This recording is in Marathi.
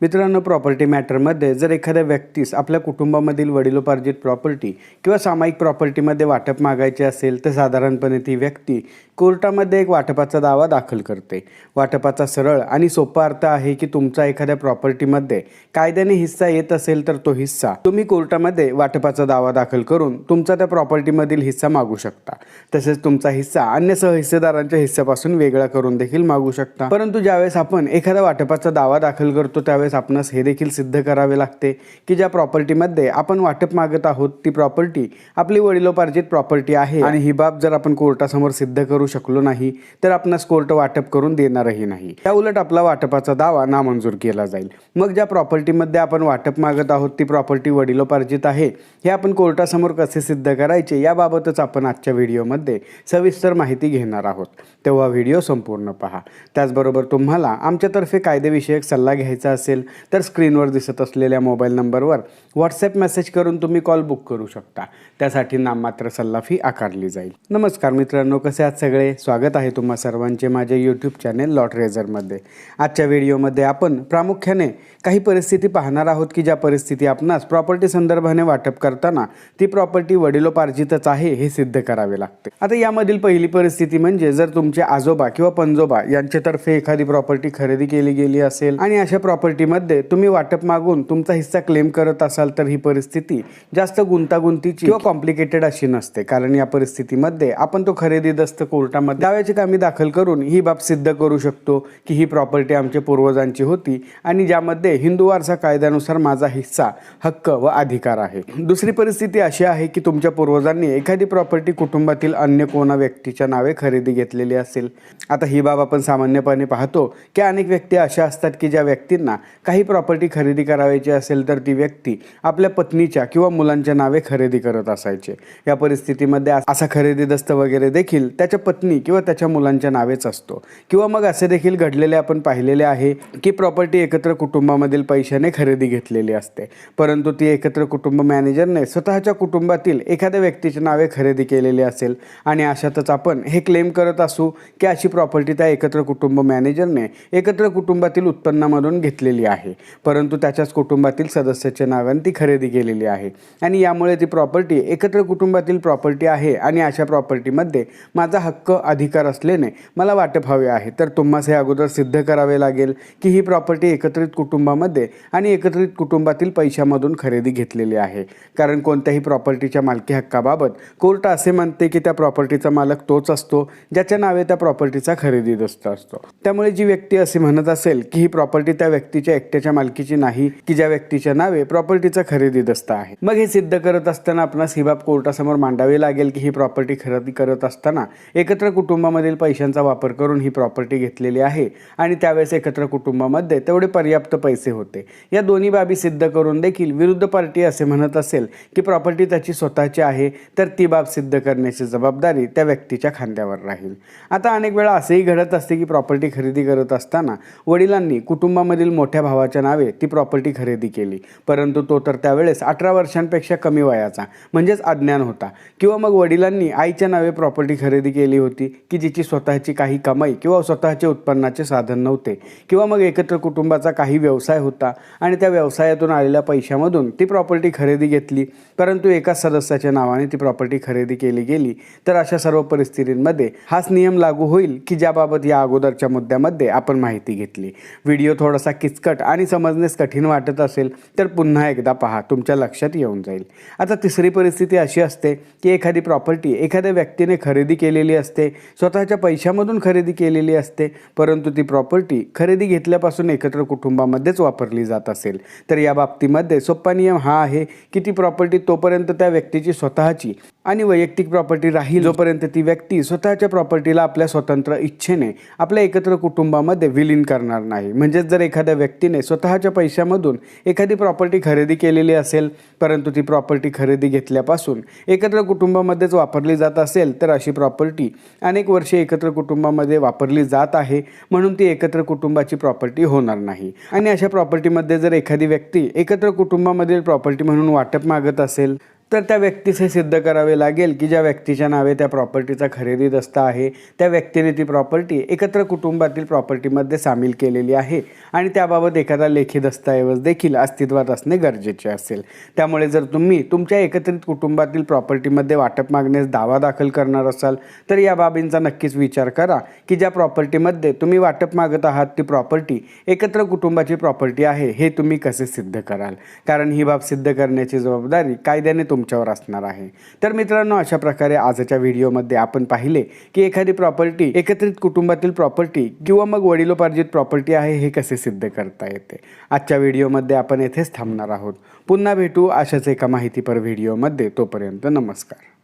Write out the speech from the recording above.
मित्रांनो प्रॉपर्टी मॅटरमध्ये जर एखाद्या व्यक्तीस आपल्या कुटुंबामधील वडिलोपार्जित प्रॉपर्टी किंवा सामायिक प्रॉपर्टीमध्ये वाटप मागायचे असेल तर साधारणपणे ती व्यक्ती कोर्टामध्ये एक वाटपाचा दावा दाखल करते. वाटपाचा सरळ आणि सोपा अर्थ आहे की तुमचा एखाद्या प्रॉपर्टीमध्ये कायद्याने हिस्सा येत असेल तर तो हिस्सा तुम्ही कोर्टामध्ये वाटपाचा दावा दाखल करून तुमचा त्या प्रॉपर्टीमधील हिस्सा मागू शकता. तसेच तुमचा हिस्सा अन्य सहहिस्सेदारांच्या हिस्स्यापासून वेगळा करून देखील मागू शकता. परंतु ज्यावेळेस आपण एखाद्या वाटपाचा दावा दाखल करतो त्यावेळेस आपणास हे देखील सिद्ध करावे लागते की ज्या प्रॉपर्टीमध्ये आपण वाटप मागत आहोत ती प्रॉपर्टी आपली वडिलोपार्जित प्रॉपर्टी आहे. आणि ही बाब जर आपण कोर्टासमोर सिद्ध करू शकलो नाही तर आपणास कोर्ट वाटप करून देणारही नाही. त्या उलट आपला वाटपाचा दावा नामंजूर केला जाईल. मग ज्या प्रॉपर्टीमध्ये आपण वाटप मागत आहोत ती प्रॉपर्टी वडिलोपार्जित आहे हे आपण कोर्टासमोर कसे सिद्ध करायचे याबाबतच आपण आजच्या व्हिडिओमध्ये सविस्तर माहिती घेणार आहोत. तेव्हा व्हिडिओ संपूर्ण पहा. त्याचबरोबर तुम्हाला आमच्यातर्फे कायदेविषयक सल्ला घ्यायचा असेल तर स्क्रीनवर दिसत असलेल्या मोबाईल नंबरवर व्हॉट्सॲप मेसेज करून तुम्ही कॉल बुक करू शकता. त्यासाठी नाममात्र सल्ला फी आकारली जाईल. नमस्कार मित्रांनो कसे आहात सगळे? स्वागत आहे तुम्हा सर्वांचे माझ्या यूट्यूब चॅनेल लॉट रेझरमध्ये आजच्या व्हिडिओमध्ये आपण प्रामुख्याने काही परिस्थिती पाहणार आहोत की ज्या परिस्थिती आपणास प्रॉपर्टी संदर्भाने वाटप करताना ती प्रॉपर्टी वडिलोपार्जितच आहे हे सिद्ध करावे लागते. आता यामधील पहिली परिस्थिती म्हणजे जर तुमचे आजोबा किंवा पणजोबा यांच्यातर्फे एखादी प्रॉपर्टी खरेदी केली गेली असेल आणि अशा प्रॉपर्टीमध्ये तुम्ही वाटप मागून तुमचा हिस्सा क्लेम करत असाल तर ही परिस्थिती जास्त गुंतागुंतीची किंवा कॉम्प्लिकेटेड अशी नसते. कारण या परिस्थितीमध्ये आपण तो खरेदी दस्त कोर्टामध्ये दाव्याची कामी दाखल करून ही बाब सिद्ध करू शकतो की ही प्रॉपर्टी आमच्या पूर्वजांची होती आणि ज्यामध्ये हिंदू वारसा कायद्यानुसार माझा हिस्सा हक्क व अधिकार आहे. दुसरी परिस्थिती अशी आहे की तुमच्या पूर्वजांनी एखादी प्रॉपर्टी कुटुंबातील अन्य कोणा व्यक्तीच्या नावे खरेदी घेतलेली असेल. आता ही बाब आपण सामान्यपणे पाहतो की अनेक व्यक्ती अशा असतात की ज्या व्यक्तींना काही प्रॉपर्टी खरेदी करावयाची असेल तर ती व्यक्ती आपल्या पत्नीच्या किंवा मुलांच्या नावे खरेदी करत असायचे. या परिस्थितीमध्ये असा खरेदी दस्त वगैरे देखील त्याच्या पत्नी किंवा त्याच्या मुलांच्या नावेच असतो. किंवा मग असे देखील घडलेले आपण पाहिलेले आहे की प्रॉपर्टी एकत्र कुटुंबामधील पैशाने खरेदी घेतलेली असते. परंतु ती एकत्र कुटुंब मॅनेजरने स्वतःच्या कुटुंबातील एखाद्या व्यक्तीच्या नावे खरेदी केलेली असेल आणि अशातच आपण हे क्लेम करत असू की अशी प्रॉपर्टी त्या एकत्र कुटुंब मॅनेजरने एकत्र कुटुंबातील उत्पन्नामधून घेतलेली आहे. आहे. परंतु त्याच्याच कुटुंबातील सदस्याच्या नावाने ती खरेदी केलेली आहे. आणि यामुळे ती प्रॉपर्टी एकत्र कुटुंबातील प्रॉपर्टी आहे आणि अशा प्रॉपर्टीमध्ये माझा हक्क अधिकार असल्याने मला वाटप हवे आहे. तर तुम्हाला हे अगोदर सिद्ध करावे लागेल की ही प्रॉपर्टी एकत्रित कुटुंबामध्ये आणि एकत्रित कुटुंबातील पैशामधून खरेदी घेतलेली आहे. कारण कोणत्याही प्रॉपर्टीच्या मालकी हक्काबाबत कोर्ट असे म्हणते की त्या प्रॉपर्टीचा मालक तोच असतो ज्याच्या नावे त्या प्रॉपर्टीचा खरेदी असतो. त्यामुळे जी व्यक्ती असे म्हणत असेल की ही प्रॉपर्टी त्या व्यक्तीच्या एकट्याच्या मालकीची नाही की ज्या व्यक्तीच्या नावे प्रॉपर्टीचा खरेदी दस्त आहे. मग हे सिद्ध करत असताना आपणास ही बाब कोर्टासमोर मांडावी लागेल की ही प्रॉपर्टी खरेदी करत असताना एकत्र कुटुंबामधील पैशांचा वापर करून ही प्रॉपर्टी घेतलेली आहे आणि त्यावेळेस एकत्र कुटुंबामध्ये तेवढे पर्याप्त पैसे होते. या दोन्ही बाबी सिद्ध करून देखील विरुद्ध पार्टी असे म्हणत असेल की प्रॉपर्टी त्याची स्वतःची आहे तर ती बाब सिद्ध करण्याची जबाबदारी त्या व्यक्तीच्या खांद्यावर राहील. आता अनेक वेळा असेही घडत असते की प्रॉपर्टी खरेदी करत असताना वडिलांनी कुटुंबामधील मोठ्या भावाच्या नावे ती प्रॉपर्टी खरेदी केली. परंतु तो तर त्यावेळेस अठरा वर्षांपेक्षा कमी वयाचा म्हणजेच अज्ञान होता. किंवा मग वडिलांनी आईच्या नावे प्रॉपर्टी खरेदी केली होती की जिची स्वतःची काही कमाई किंवा स्वतःचे उत्पन्नाचे साधन नव्हते. किंवा मग एकत्र कुटुंबाचा काही व्यवसाय होता आणि त्या व्यवसायातून आलेल्या पैशामधून ती प्रॉपर्टी खरेदी घेतली. परंतु एकाच सदस्याच्या नावाने ती प्रॉपर्टी खरेदी केली गेली. तर अशा सर्व परिस्थितींमध्ये हाच नियम लागू होईल की ज्याबाबत या अगोदरच्या मुद्द्यामध्ये आपण माहिती घेतली. व्हिडिओ थोडासा किचकट आणि समजण्यास कठीण वाटत असेल तर पुन्हा एकदा पहा तुमच्या लक्षात येऊन जाईल. आता तिसरी परिस्थिती अशी असते की एखादी प्रॉपर्टी एखाद्या व्यक्तीने खरेदी केलेली असते स्वतःच्या पैशामधून खरेदी केलेली असते परंतु ती प्रॉपर्टी खरेदी घेतल्यापासून एकत्र कुटुंबामध्येच वापरली जात असेल. तर या बाबतीमध्ये सोप्पा नियम हा आहे की ती प्रॉपर्टी तोपर्यंत त्या व्यक्तीची स्वतःची आणि वैयक्तिक प्रॉपर्टी राहील जोपर्यंत ती व्यक्ती स्वतःच्या प्रॉपर्टीला आपल्या स्वतंत्र इच्छेने आपल्या एकत्र कुटुंबामध्ये विलीन करणार नाही. म्हणजेच जर एखाद्या व्यक्तीने स्वतःच्या पैशामधून एखादी प्रॉपर्टी खरेदी केलेली असेल परंतु ती प्रॉपर्टी खरेदी घेतल्यापासून एकत्र कुटुंबामध्येच वापरली जात असेल तर अशी प्रॉपर्टी अनेक वर्षे एकत्र कुटुंबामध्ये वापरली जात आहे म्हणून ती एकत्र कुटुंबाची प्रॉपर्टी होणार नाही. आणि अशा प्रॉपर्टीमध्ये जर एखादी व्यक्ती एकत्र कुटुंबामधील प्रॉपर्टी म्हणून वाटप मागत असेल तर त्या व्यक्तीस हे सिद्ध करावे लागेल की ज्या व्यक्तीच्या नावे त्या प्रॉपर्टीचा खरेदी दस्ता आहे त्या व्यक्तीने ती प्रॉपर्टी एकत्र कुटुंबातील प्रॉपर्टीमध्ये सामील केलेली आहे आणि त्याबाबत एखादा लेखी दस्तऐवज देखील अस्तित्वात असणे गरजेचे असेल. त्यामुळे जर तुम्ही तुमच्या एकत्रित कुटुंबातील प्रॉपर्टीमध्ये वाटप मागण्यास दावा दाखल करणार असाल तर या बाबींचा नक्कीच विचार करा की ज्या प्रॉपर्टीमध्ये तुम्ही वाटप मागत आहात ती प्रॉपर्टी एकत्र कुटुंबाची प्रॉपर्टी आहे हे तुम्ही कसे सिद्ध कराल? कारण ही बाब सिद्ध करण्याची जबाबदारी कायद्याने तुमच्यावर असणार आहे. तर मित्रांनो अशा प्रकारे आजच्या व्हिडिओमध्ये आपण पाहिले की एखादी प्रॉपर्टी एकत्रित कुटुंबातील प्रॉपर्टी किंवा मग वडिलोपार्जित प्रॉपर्टी आहे हे कसे सिद्ध करता येते? आजच्या व्हिडिओमध्ये आपण येथेच थांबणार आहोत. पुन्हा भेटू अशाच एका माहितीपर व्हिडिओमध्ये. तोपर्यंत नमस्कार.